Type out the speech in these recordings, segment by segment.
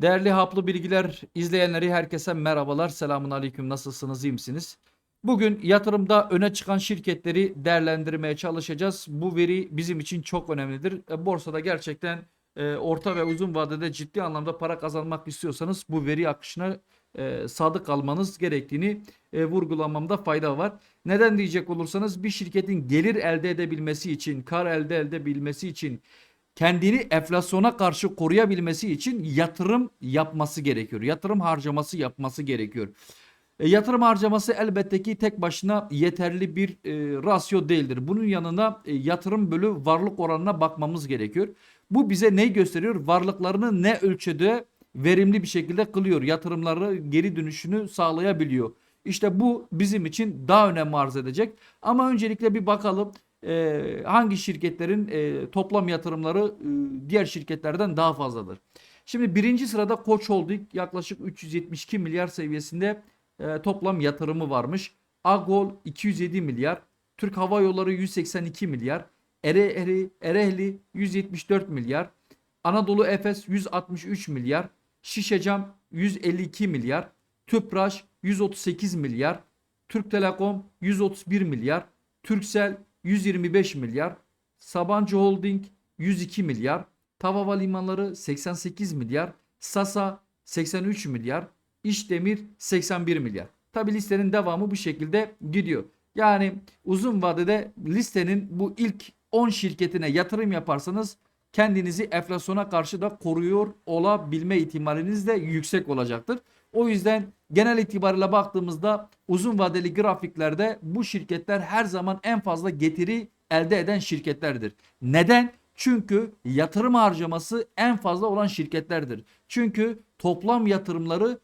Değerli haplı bilgiler izleyenleri herkese merhabalar. Selamun aleyküm. Nasılsınız? iyi misiniz? Bugün yatırımda öne çıkan şirketleri değerlendirmeye çalışacağız. Bu veri bizim için çok önemlidir. E, Borsada gerçekten e, orta ve uzun vadede ciddi anlamda para kazanmak istiyorsanız bu veri akışına e, sadık kalmanız gerektiğini vurgulamamda fayda var. Neden diyecek olursanız bir şirketin gelir elde edebilmesi için, kar elde edebilmesi için kendini enflasyona karşı koruyabilmesi için yatırım yapması gerekiyor. Yatırım harcaması yapması gerekiyor. E, yatırım harcaması elbette ki tek başına yeterli bir e, rasyo değildir. Bunun yanına e, yatırım bölü varlık oranına bakmamız gerekiyor. Bu bize ne gösteriyor? Varlıklarını ne ölçüde verimli bir şekilde kılıyor. Yatırımları geri dönüşünü sağlayabiliyor. İşte bu bizim için daha önem arz edecek. Ama öncelikle bir bakalım e, hangi şirketlerin e, toplam yatırımları e, diğer şirketlerden daha fazladır. Şimdi birinci sırada Koç Holding yaklaşık 372 milyar seviyesinde e, toplam yatırımı varmış. Agol 207 milyar, Türk Hava Yolları 182 milyar, Ereğli, Ereğli 174 milyar, Anadolu Efes 163 milyar, Şişecam 152 milyar, Tüpraş 138 milyar, Türk Telekom 131 milyar, Turkcell 125 milyar, Sabancı Holding 102 milyar, Tava Limanları 88 milyar, Sasa 83 milyar, İşdemir 81 milyar. Tabi listenin devamı bu şekilde gidiyor. Yani uzun vadede listenin bu ilk 10 şirketine yatırım yaparsanız kendinizi enflasyona karşı da koruyor olabilme ihtimaliniz de yüksek olacaktır. O yüzden genel itibariyle baktığımızda uzun vadeli grafiklerde bu şirketler her zaman en fazla getiri elde eden şirketlerdir. Neden? Çünkü yatırım harcaması en fazla olan şirketlerdir. Çünkü toplam yatırımları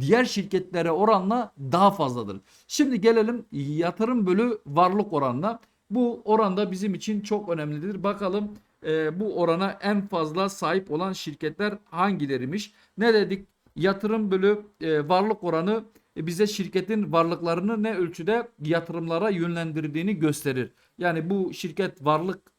diğer şirketlere oranla daha fazladır. Şimdi gelelim yatırım bölü varlık oranına. Bu oranda bizim için çok önemlidir. Bakalım e, bu orana en fazla sahip olan şirketler hangileriymiş? Ne dedik? Yatırım bölü e, varlık oranı e, bize şirketin varlıklarını ne ölçüde yatırımlara yönlendirdiğini gösterir. Yani bu şirket varlık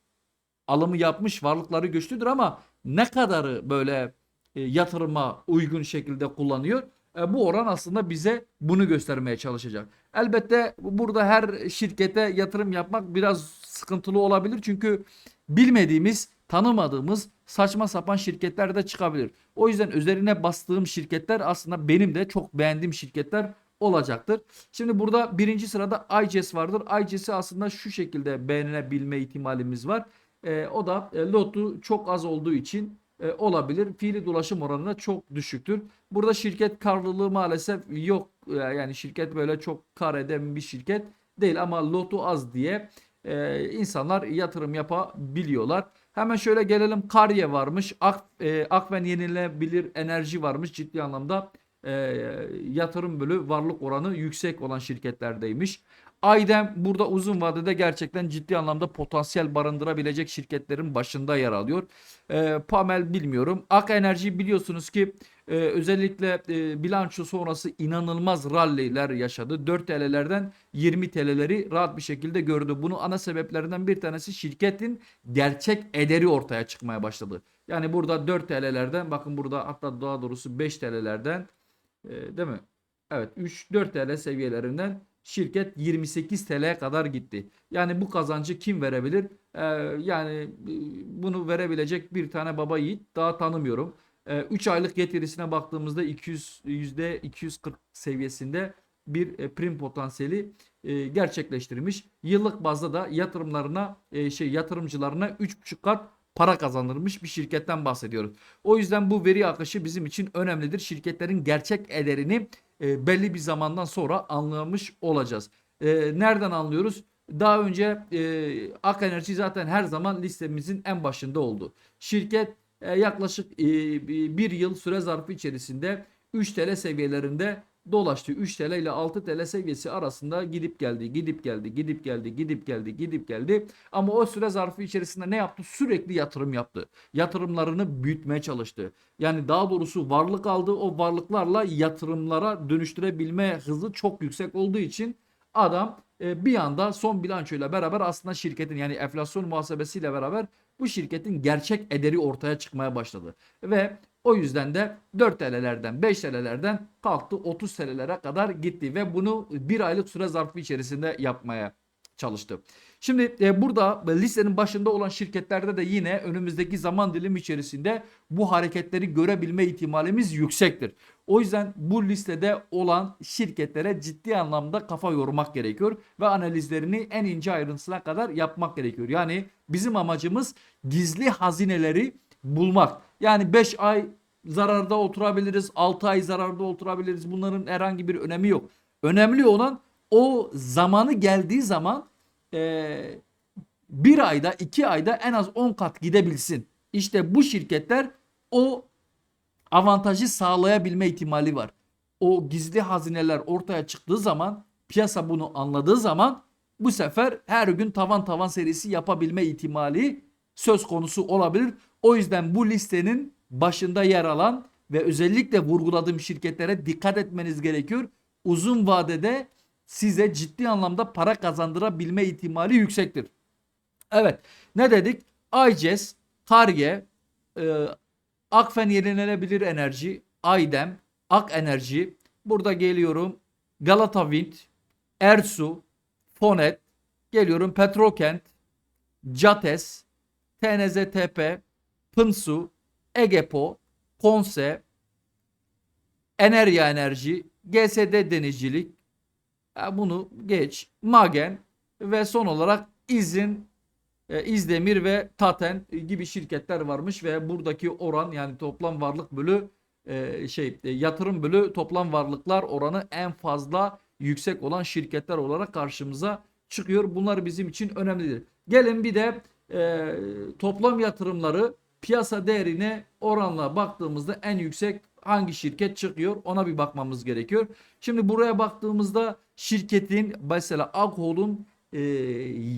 alımı yapmış, varlıkları güçlüdür ama ne kadarı böyle e, yatırıma uygun şekilde kullanıyor? E, bu oran aslında bize bunu göstermeye çalışacak. Elbette burada her şirkete yatırım yapmak biraz sıkıntılı olabilir. Çünkü bilmediğimiz, tanımadığımız saçma sapan şirketler de çıkabilir. O yüzden üzerine bastığım şirketler aslında benim de çok beğendiğim şirketler olacaktır. Şimdi burada birinci sırada ICES vardır. ICES'i aslında şu şekilde beğenilebilme ihtimalimiz var. E, o da e, lotu çok az olduğu için e, olabilir. Fiili dolaşım oranı da çok düşüktür. Burada şirket karlılığı maalesef yok. E, yani şirket böyle çok kar eden bir şirket değil ama lotu az diye e, insanlar yatırım yapabiliyorlar. Hemen şöyle gelelim. Karye varmış. Ak, e, Akven yenilebilir enerji varmış. Ciddi anlamda e, yatırım bölü varlık oranı yüksek olan şirketlerdeymiş. Aydem burada uzun vadede gerçekten ciddi anlamda potansiyel barındırabilecek şirketlerin başında yer alıyor. E, Pamel bilmiyorum. Ak Enerji biliyorsunuz ki e, özellikle e, bilanço sonrası inanılmaz ralliler yaşadı. 4 TL'lerden 20 TL'leri rahat bir şekilde gördü. Bunu ana sebeplerinden bir tanesi şirketin gerçek ederi ortaya çıkmaya başladı. Yani burada 4 TL'lerden bakın burada hatta daha doğrusu 5 TL'lerden e, değil mi? Evet 3-4 TL seviyelerinden şirket 28 TL'ye kadar gitti. Yani bu kazancı kim verebilir? Ee, yani e, bunu verebilecek bir tane baba yiğit daha tanımıyorum. 3 aylık getirisine baktığımızda 200 yüzde 240 seviyesinde bir e, prim potansiyeli e, gerçekleştirmiş. Yıllık bazda da yatırımlarına e, şey yatırımcılarına 3,5 kat para kazanırmış bir şirketten bahsediyoruz. O yüzden bu veri akışı bizim için önemlidir. Şirketlerin gerçek ederini e, belli bir zamandan sonra anlamış olacağız. E, nereden anlıyoruz? Daha önce e, Ak Enerji zaten her zaman listemizin en başında oldu. Şirket e, yaklaşık e, bir yıl süre zarfı içerisinde 3 TL seviyelerinde dolaştı. 3 TL ile 6 TL seviyesi arasında gidip geldi, gidip geldi, gidip geldi, gidip geldi, gidip geldi. Ama o süre zarfı içerisinde ne yaptı? Sürekli yatırım yaptı. Yatırımlarını büyütmeye çalıştı. Yani daha doğrusu varlık aldı. O varlıklarla yatırımlara dönüştürebilme hızı çok yüksek olduğu için adam e, bir anda son bilançoyla beraber aslında şirketin yani enflasyon muhasebesiyle beraber bu şirketin gerçek ederi ortaya çıkmaya başladı. Ve O yüzden de 4 TL'lerden 5 TL'lerden kalktı 30 TL'lere kadar gitti ve bunu bir aylık süre zarfı içerisinde yapmaya çalıştı. Şimdi e, burada listenin başında olan şirketlerde de yine önümüzdeki zaman dilimi içerisinde bu hareketleri görebilme ihtimalimiz yüksektir. O yüzden bu listede olan şirketlere ciddi anlamda kafa yormak gerekiyor ve analizlerini en ince ayrıntısına kadar yapmak gerekiyor. Yani bizim amacımız gizli hazineleri bulmak. Yani 5 ay zararda oturabiliriz, 6 ay zararda oturabiliriz. Bunların herhangi bir önemi yok. Önemli olan o zamanı geldiği zaman e, bir ayda iki ayda en az 10 kat gidebilsin. İşte bu şirketler o avantajı sağlayabilme ihtimali var. O gizli hazineler ortaya çıktığı zaman piyasa bunu anladığı zaman bu sefer her gün tavan tavan serisi yapabilme ihtimali söz konusu olabilir. O yüzden bu listenin başında yer alan ve özellikle vurguladığım şirketlere dikkat etmeniz gerekiyor. Uzun vadede size ciddi anlamda para kazandırabilme ihtimali yüksektir. Evet ne dedik? ICES, Karge, e, Akfen Yenilenebilir Enerji, Aydem, Ak Enerji, burada geliyorum Galata Wind, Ersu, Fonet, geliyorum Petrokent, Cates, TNZTP, Pınsu, Egepo, Konse, Enerya Enerji, GSD Denizcilik, ya bunu geç, Magen ve son olarak İzin, e, İzdemir ve Taten gibi şirketler varmış ve buradaki oran yani toplam varlık bölü e, şey e, yatırım bölü toplam varlıklar oranı en fazla yüksek olan şirketler olarak karşımıza çıkıyor. Bunlar bizim için önemlidir. Gelin bir de e, toplam yatırımları piyasa değerine oranla baktığımızda en yüksek hangi şirket çıkıyor ona bir bakmamız gerekiyor. Şimdi buraya baktığımızda şirketin mesela Aghol'un e,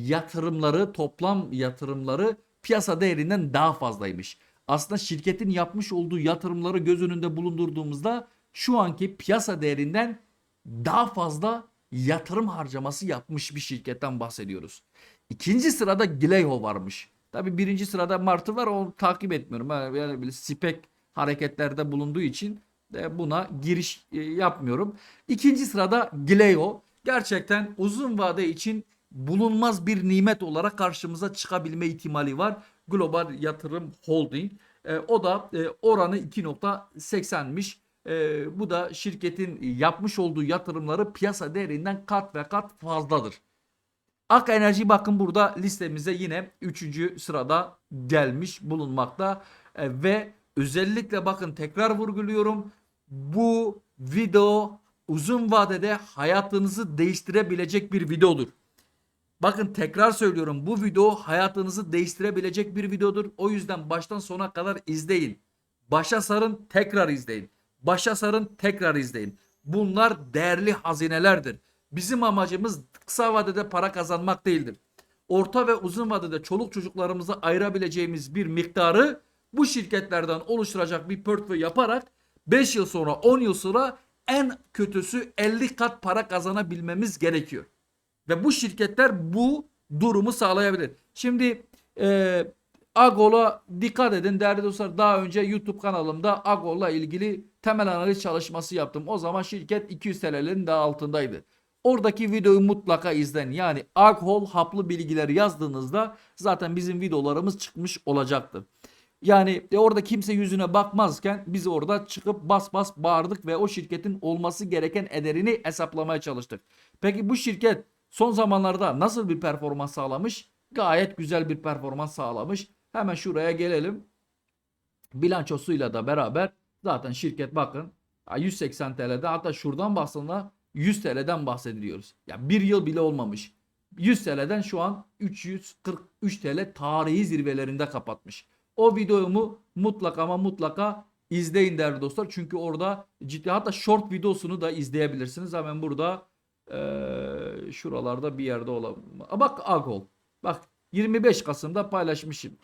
yatırımları toplam yatırımları piyasa değerinden daha fazlaymış. Aslında şirketin yapmış olduğu yatırımları göz önünde bulundurduğumuzda şu anki piyasa değerinden daha fazla yatırım harcaması yapmış bir şirketten bahsediyoruz. İkinci sırada Gileho varmış. Tabi birinci sırada Martı var onu takip etmiyorum. Yani böyle spek hareketlerde bulunduğu için de buna giriş e, yapmıyorum. İkinci sırada Gileho gerçekten uzun vade için bulunmaz bir nimet olarak karşımıza çıkabilme ihtimali var. Global Yatırım Holding. E, o da e, oranı 2.80'miş. E, bu da şirketin yapmış olduğu yatırımları piyasa değerinden kat ve kat fazladır. Ak Enerji bakın burada listemize yine 3. sırada gelmiş bulunmakta E, ve özellikle bakın tekrar vurguluyorum bu video uzun vadede hayatınızı değiştirebilecek bir videodur. Bakın tekrar söylüyorum bu video hayatınızı değiştirebilecek bir videodur. O yüzden baştan sona kadar izleyin. Başa sarın tekrar izleyin. Başa sarın tekrar izleyin. Bunlar değerli hazinelerdir. Bizim amacımız kısa vadede para kazanmak değildir. Orta ve uzun vadede çoluk çocuklarımıza ayırabileceğimiz bir miktarı bu şirketlerden oluşturacak bir portföy yaparak 5 yıl sonra 10 yıl sonra en kötüsü 50 kat para kazanabilmemiz gerekiyor. Ve bu şirketler bu durumu sağlayabilir. Şimdi e, Agol'a dikkat edin değerli dostlar. Daha önce YouTube kanalımda Agol'la ilgili temel analiz çalışması yaptım. O zaman şirket 200 TL'lerin daha altındaydı. Oradaki videoyu mutlaka izleyin. Yani Agol haplı bilgileri yazdığınızda zaten bizim videolarımız çıkmış olacaktır. Yani e, orada kimse yüzüne bakmazken biz orada çıkıp bas bas bağırdık ve o şirketin olması gereken ederini hesaplamaya çalıştık. Peki bu şirket son zamanlarda nasıl bir performans sağlamış? Gayet güzel bir performans sağlamış. Hemen şuraya gelelim. Bilançosuyla da beraber zaten şirket bakın 180 TL'de hatta şuradan bahsedilen 100 TL'den bahsediliyoruz. Ya bir yıl bile olmamış. 100 TL'den şu an 343 TL tarihi zirvelerinde kapatmış. O videomu mutlaka ama mutlaka izleyin değerli dostlar. Çünkü orada ciddi hatta short videosunu da izleyebilirsiniz. Hemen burada ee, şuralarda bir yerde olan. Bak Agol. Bak 25 Kasım'da paylaşmışım.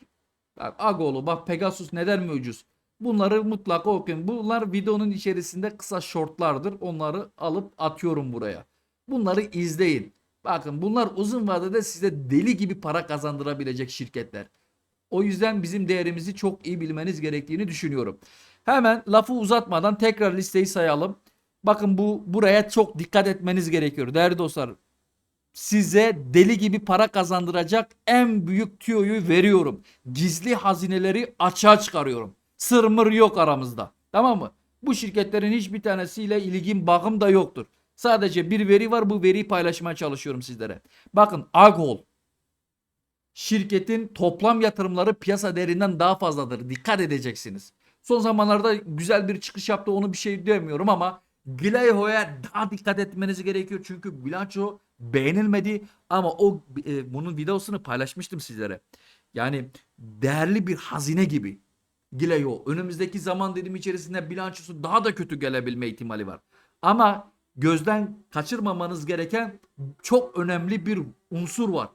Bak Agol'u bak Pegasus neden mi ucuz? Bunları mutlaka okuyun. Bunlar videonun içerisinde kısa shortlardır. Onları alıp atıyorum buraya. Bunları izleyin. Bakın bunlar uzun vadede size deli gibi para kazandırabilecek şirketler. O yüzden bizim değerimizi çok iyi bilmeniz gerektiğini düşünüyorum. Hemen lafı uzatmadan tekrar listeyi sayalım. Bakın bu buraya çok dikkat etmeniz gerekiyor değerli dostlar. Size deli gibi para kazandıracak en büyük tüyoyu veriyorum. Gizli hazineleri açığa çıkarıyorum. Sırmır yok aramızda. Tamam mı? Bu şirketlerin hiçbir tanesiyle ilgim bağım da yoktur. Sadece bir veri var bu veriyi paylaşmaya çalışıyorum sizlere. Bakın Agol şirketin toplam yatırımları piyasa değerinden daha fazladır. Dikkat edeceksiniz. Son zamanlarda güzel bir çıkış yaptı onu bir şey demiyorum ama Gleiho'ya daha dikkat etmeniz gerekiyor. Çünkü bilanço beğenilmedi ama o e, bunun videosunu paylaşmıştım sizlere. Yani değerli bir hazine gibi. Gleiho önümüzdeki zaman dilimi içerisinde bilançosu daha da kötü gelebilme ihtimali var. Ama gözden kaçırmamanız gereken çok önemli bir unsur var.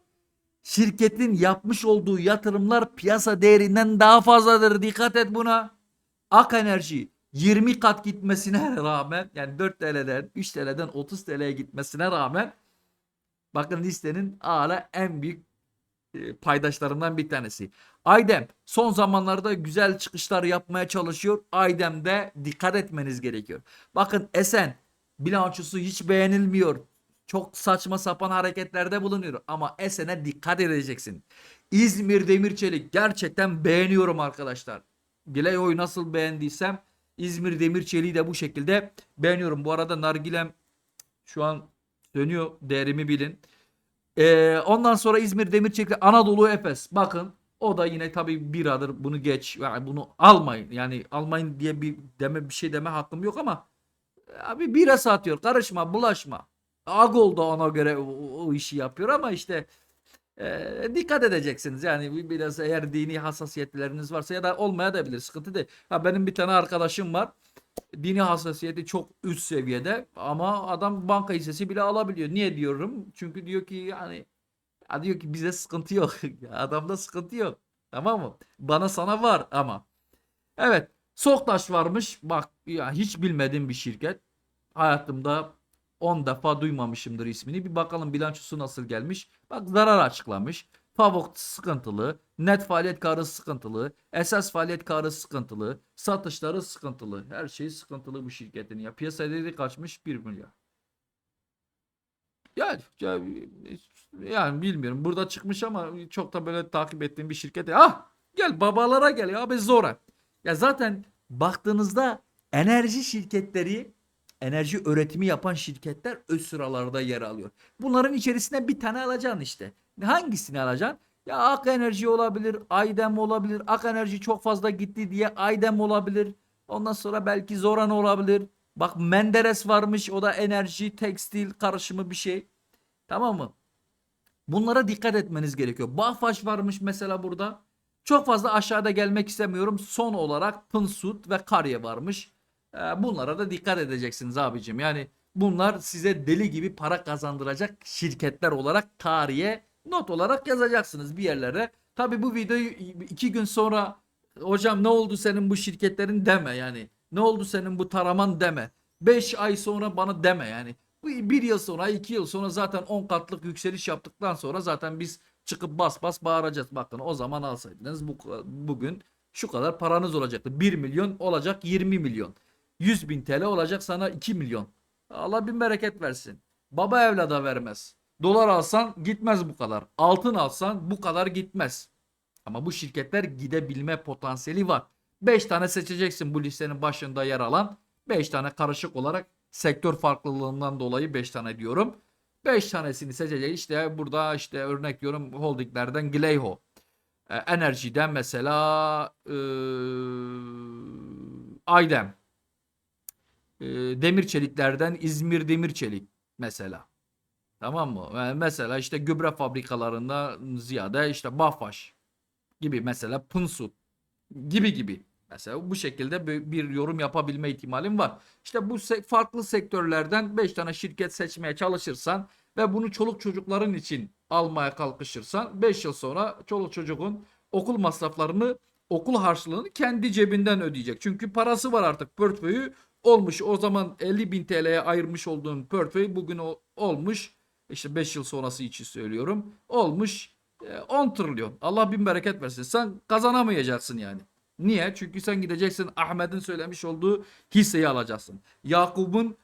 Şirketin yapmış olduğu yatırımlar piyasa değerinden daha fazladır. Dikkat et buna. Ak Enerji 20 kat gitmesine rağmen yani 4 TL'den 3 TL'den 30 TL'ye gitmesine rağmen bakın listenin hala en büyük e, paydaşlarından bir tanesi. Aydem son zamanlarda güzel çıkışlar yapmaya çalışıyor. Aydem'de dikkat etmeniz gerekiyor. Bakın Esen bilançosu hiç beğenilmiyor. Çok saçma sapan hareketlerde bulunuyor ama Esen'e dikkat edeceksin. İzmir Demirçelik gerçekten beğeniyorum arkadaşlar. Gileo'yu nasıl beğendiysem İzmir Demirçelik'i de bu şekilde beğeniyorum. Bu arada nargilem şu an dönüyor değerimi bilin. Ee, ondan sonra İzmir Demirçelik Anadolu Efes. Bakın o da yine tabii biradır. Bunu geç. Yani bunu almayın. Yani almayın diye bir deme bir şey deme hakkım yok ama abi bira satıyor. Karışma, bulaşma. Agol da ona göre o, o işi yapıyor ama işte e, dikkat edeceksiniz. Yani bir- biraz eğer dini hassasiyetleriniz varsa ya da olmaya da bilir. Sıkıntı değil. Ha, benim bir tane arkadaşım var. Dini hassasiyeti çok üst seviyede ama adam banka hissesi bile alabiliyor. Niye diyorum? Çünkü diyor ki yani ya diyor ki bize sıkıntı yok. Adamda sıkıntı yok. Tamam mı? Bana sana var ama. Evet. Soktaş varmış. Bak ya hiç bilmediğim bir şirket. Hayatımda 10 defa duymamışımdır ismini. Bir bakalım bilançosu nasıl gelmiş. Bak zarar açıklamış. Favok sıkıntılı. Net faaliyet karı sıkıntılı. Esas faaliyet karı sıkıntılı. Satışları sıkıntılı. Her şey sıkıntılı bu şirketin. Ya piyasa değeri kaçmış 1 milyar. Yani, ya- yani bilmiyorum. Burada çıkmış ama çok da böyle takip ettiğim bir şirket. Ah gel babalara gel ya abi zora. Ya zaten baktığınızda enerji şirketleri enerji üretimi yapan şirketler öz sıralarda yer alıyor. Bunların içerisinde bir tane alacaksın işte. Hangisini alacaksın? Ya Ak Enerji olabilir, Aydem olabilir. Ak Enerji çok fazla gitti diye Aydem olabilir. Ondan sonra belki Zoran olabilir. Bak Menderes varmış. O da enerji, tekstil karışımı bir şey. Tamam mı? Bunlara dikkat etmeniz gerekiyor. Bağfaş varmış mesela burada. Çok fazla aşağıda gelmek istemiyorum. Son olarak Pınsut ve Karye varmış. Ee, bunlara da dikkat edeceksiniz abicim. Yani bunlar size deli gibi para kazandıracak şirketler olarak tarihe not olarak yazacaksınız bir yerlere. Tabi bu videoyu iki gün sonra hocam ne oldu senin bu şirketlerin deme yani. Ne oldu senin bu taraman deme. 5 ay sonra bana deme yani. Bir yıl sonra, iki yıl sonra zaten 10 katlık yükseliş yaptıktan sonra zaten biz çıkıp bas bas bağıracağız. Bakın o zaman alsaydınız bu, bugün şu kadar paranız olacaktı. 1 milyon olacak 20 milyon. 100 bin TL olacak sana 2 milyon. Allah bin bereket versin. Baba evlada vermez. Dolar alsan gitmez bu kadar. Altın alsan bu kadar gitmez. Ama bu şirketler gidebilme potansiyeli var. 5 tane seçeceksin bu listenin başında yer alan. 5 tane karışık olarak sektör farklılığından dolayı 5 tane diyorum. 5 tanesini seçecek. İşte burada işte örnek diyorum holdinglerden Gleiho. Ee, enerjiden mesela ee, Aydem. Ee, demir çeliklerden İzmir Demir Çelik mesela. Tamam mı? Yani mesela işte gübre fabrikalarında ziyade işte Bafaş gibi mesela Pınsut gibi gibi. Mesela bu şekilde bir yorum yapabilme ihtimalim var. İşte bu se- farklı sektörlerden 5 tane şirket seçmeye çalışırsan ve bunu çoluk çocukların için almaya kalkışırsan 5 yıl sonra çoluk çocuğun okul masraflarını okul harçlığını kendi cebinden ödeyecek. Çünkü parası var artık portföyü olmuş. O zaman 50 bin TL'ye ayırmış olduğun portföy bugün olmuş. İşte 5 yıl sonrası için söylüyorum. Olmuş e, 10 trilyon. Allah bin bereket versin. Sen kazanamayacaksın yani. Niye? Çünkü sen gideceksin Ahmet'in söylemiş olduğu hisseyi alacaksın. Yakup'un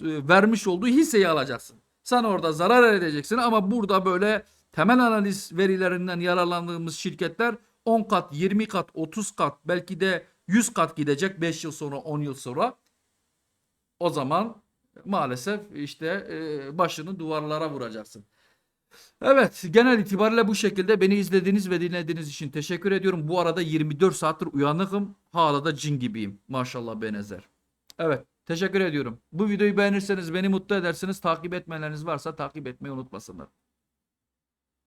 e, vermiş olduğu hisseyi alacaksın. Sen orada zarar edeceksin ama burada böyle temel analiz verilerinden yararlandığımız şirketler 10 kat, 20 kat, 30 kat belki de 100 kat gidecek 5 yıl sonra, 10 yıl sonra. O zaman maalesef işte e, başını duvarlara vuracaksın. Evet, genel itibariyle bu şekilde beni izlediğiniz ve dinlediğiniz için teşekkür ediyorum. Bu arada 24 saattir uyanıkım. Hala da cin gibiyim. Maşallah benezer. Evet, teşekkür ediyorum. Bu videoyu beğenirseniz beni mutlu edersiniz. Takip etmeleriniz varsa takip etmeyi unutmasınlar.